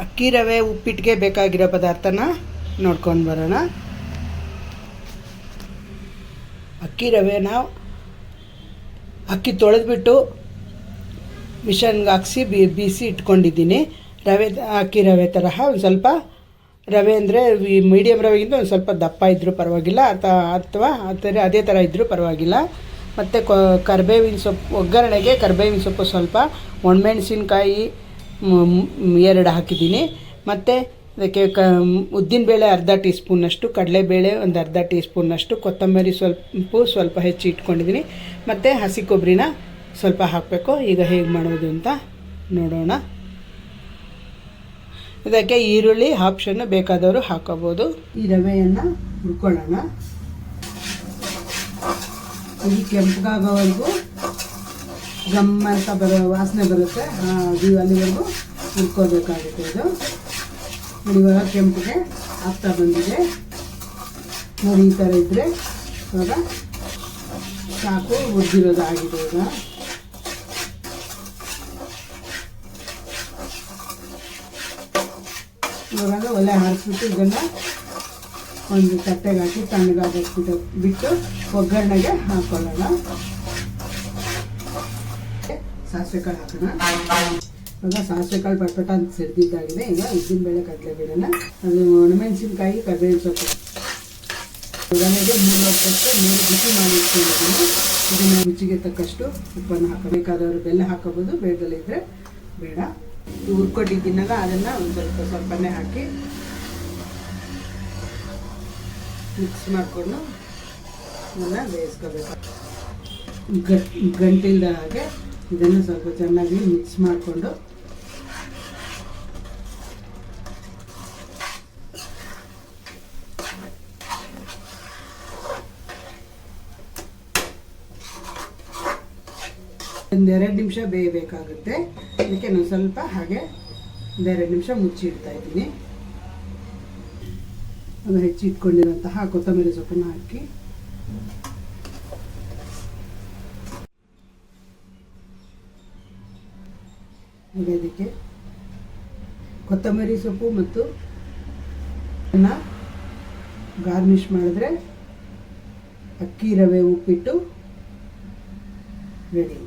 ಅಕ್ಕಿ ರವೆ ಉಪ್ಪಿಟ್ಟಿಗೆ ಬೇಕಾಗಿರೋ ಪದಾರ್ಥನ ನೋಡ್ಕೊಂಡು ಬರೋಣ. ಅಕ್ಕಿ ರವೆನ ಅಕ್ಕಿ ತೊಳೆದ್ಬಿಟ್ಟು ಮಿಷನ್ಗೆ ಹಾಕ್ಸಿ ಬಿ, ಬೀಸಿ ಇಟ್ಕೊಂಡಿದ್ದೀನಿ. ರವೆ, ಅಕ್ಕಿ ರವೆ ತರಹ ಒಂದು ಸ್ವಲ್ಪ ರವೆ ಅಂದರೆ ಈ ರವೆಗಿಂತ ಒಂದು ಸ್ವಲ್ಪ ದಪ್ಪ ಇದ್ದರೂ ಪರವಾಗಿಲ್ಲ ಅಥವಾ ಅಥವಾ ಆ ಥರ ಅದೇ ಥರ ಇದ್ದರೂ ಪರವಾಗಿಲ್ಲ. ಮತ್ತು ಕೊ, ಕರ್ಬೇವಿನ ಸೊಪ್ಪು, ಒಗ್ಗರಣೆಗೆ ಕರ್ಬೇವಿನ ಸೊಪ್ಪು ಸ್ವಲ್ಪ, ಒಣಮೆಣ್ಸಿನ್ಕಾಯಿ ಎರಡು ಹಾಕಿದ್ದೀನಿ. ಮತ್ತು ಅದಕ್ಕೆ ಕ ಉದ್ದಿನಬೇಳೆ ಅರ್ಧ ಟೀ ಸ್ಪೂನಷ್ಟು ಕಡಲೆಬೇಳೆ ಒಂದು ಅರ್ಧ ಟೀ ಸ್ಪೂನಷ್ಟು ಕೊತ್ತಂಬರಿ ಸ್ವಲ್ಪ ಸ್ವಲ್ಪ ಹೆಚ್ಚಿ ಇಟ್ಕೊಂಡಿದ್ದೀನಿ. ಮತ್ತು ಹಸಿ ಕೊಬ್ಬರಿನ ಸ್ವಲ್ಪ ಹಾಕಬೇಕು. ಈಗ ಹೇಗೆ ಮಾಡೋದು ಅಂತ ನೋಡೋಣ. ಇದಕ್ಕೆ ಈರುಳ್ಳಿ ಆಪ್ಷನ್ನು ಬೇಕಾದವರು ಹಾಕೋಬೋದು. ಈ ರವೆಯನ್ನು ಹುರ್ಕೊಳ್ಳೋಣ. ಕೆಂಪಗಾಗೋವರೆಗೂ ಗಮ್ ಅಂತ ಬರೋ ವಾಸನೆ ಬರುತ್ತೆ. ಅದು ಅಲ್ಲಿವರೆಗೂ ಹುರ್ಕೋಬೇಕಾಗುತ್ತೆ ಇದು. ನೋಡಿ, ಇವಾಗ ಕೆಂಪಿಗೆ ಆಗ್ತಾ ಬಂದಿದೆ. ನೋಡಿ, ಈ ಥರ ಇದ್ದರೆ ಇವಾಗ ಸಾಕು ಹುರಿದಿರೋದು ಆಗಿದೆ ಇವಾಗ ಒಲೆ ಹಾರಿಸ್ಬಿಟ್ಟು ಇದನ್ನು ಒಂದು ತಟ್ಟೆಗೆ ಹಾಕಿ ತಣ್ಣಗಾಗಿ ಬಿಟ್ಟು ಒಗ್ಗರಣೆಗೆ ಹಾಕೊಳ್ಳೋಣ. ಸಾಸಿವೆ ಕಾಳು ಹಾಕೋಣ. ಇವಾಗ ಸಾಸಿವೆ ಕಾಳು ಪಟ್ಪಟ ಅಂತ ಸಿಡ್ದಿದ್ದಾಗಿದೆ. ಈಗ ಉದ್ದಿನಬೇಳೆ ಕಡಲೆಬೇಳೆನ. ಅದು ಒಣಮೆಣಸಿನ್ಕಾಯಿ ಕರಿಬೇವಿನ ಸೊಪ್ಪು. ಉದಾಹರಣೆಗೆ ಮೂರು ಲೋಟದಷ್ಟು ನೀರು ಬಿಸಿ ಮಾಡಿ ಇಟ್ಕೊಂಡಿದ್ದೀನಿ. ಇದನ್ನು ರುಚಿಗೆ ತಕ್ಕಷ್ಟು ಉಪ್ಪನ್ನು ಹಾಕಬೇಕಾದವರು ಬೆಲ್ಲ ಹಾಕೋಬೋದು ಬೇಡದಲ್ಲ ಇದ್ದರೆ ಬೇಡ. ಇದು ಹುರ್ಕೊಂಡಿದ್ದೀನಲ್ಲ ಅದನ್ನು ಒಂದು ಸ್ವಲ್ಪ ಸ್ವಲ್ಪನೇ ಹಾಕಿ ಮಿಕ್ಸ್ ಮಾಡಿಕೊಂಡು ಅದನ್ನು ಬೇಯಿಸ್ಕೋಬೇಕು. ಗಟ್ ಗಂಟಿಲ್ದ ಹಾಗೆ ಇದನ್ನು ಸ್ವಲ್ಪ ಚೆನ್ನಾಗಿ ಮಿಕ್ಸ್ ಮಾಡಿಕೊಂಡು. ಒಂದೆರಡು ನಿಮಿಷ ಬೇಯಬೇಕಾಗುತ್ತೆ. ಅದಕ್ಕೆ ನಾನು ಸ್ವಲ್ಪ ಹಾಗೆ ಒಂದೆರಡು ನಿಮಿಷ ಮುಚ್ಚಿ ಇಡ್ತಾ ಇದ್ದೀನಿ. ಅದು ಹೆಚ್ಚಿ ಇಟ್ಕೊಂಡಿರೋಂತಹ ಕೊತ್ತಂಬರಿ ಸೊಪ್ಪನ್ನು ಹಾಕಿ. ಹಾಗೆ ಅದಕ್ಕೆ ಕೊತ್ತಂಬರಿ ಸೊಪ್ಪು ಮತ್ತು ಗಾರ್ನಿಷ್ ಮಾಡಿದ್ರೆ ಅಕ್ಕಿ ರವೆ ಉಪ್ಪಿಟ್ಟು ರೆಡಿ